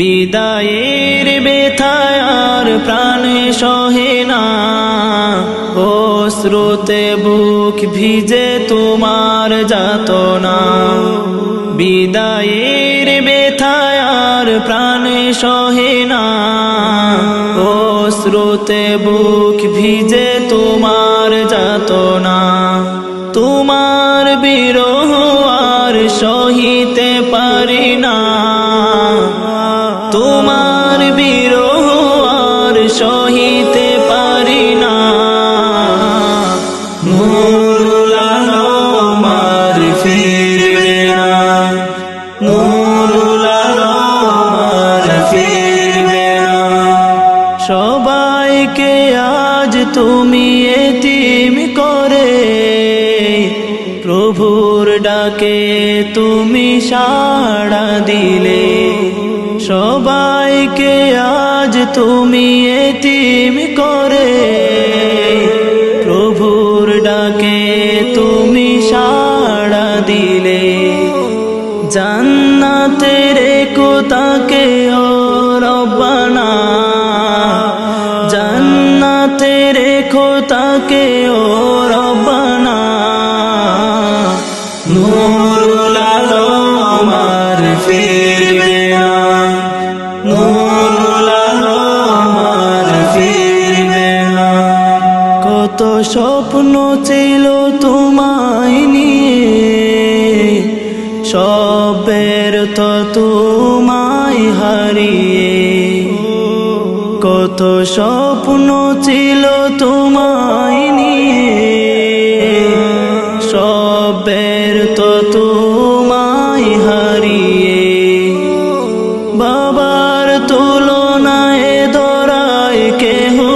বিদায়ের বেথায় আর প্রাণে সহে না। ও স্রোতে বুক ভিজে তোমার যাত না বিদায়ের বেথায় আর প্রাণে সহে না। ও স্রোতে বুক ভিজে তোমার যাত না তোমার বিরহ আর সহিতে পারি না। তোমার বিরহ আর সহিতে পারি না। আর ফিরবে না। আলম ফিরবে না। সবাইকে আজ তুমি এতিম করে। প্রভুর ডাকে তুমি সাড়া দিলে। সবাইকে আজ তুমি এতিম করে। প্রভুর ডাকে তুমি সাড়া দিলে। জান্নাতের কোতাকে ও রব্বানা। জান্নাতের খোতাকে ও রব্বানা। নূরুল আলম আর ফিরবে স্বপ্ন ছিল তোমায় নিয়ে। সবের তো তোমায় হারিয়ে। কত স্বপ্ন ছিল তোমায় নিয়ে। সবের তো তোমায় হারিয়ে। বাবার তুলনায় দরায় কেহ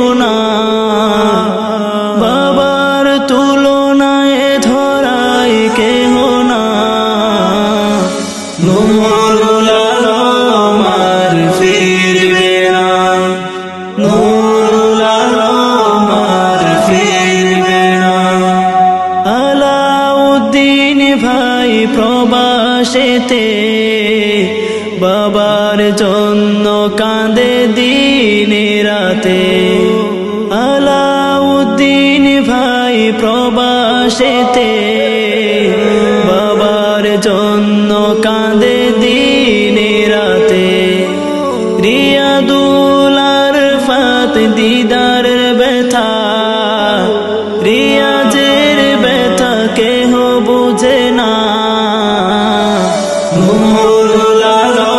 প্রবাসেতে বাবার জন্য কাঁদে দিনে রাতে। আলাউদ্দিন ভাই প্রবাসেতে বাবার জন্য কাঁদে দিনে রাতে। রিয়াদুলার ফাত দিদার ব্যথা মোর লাল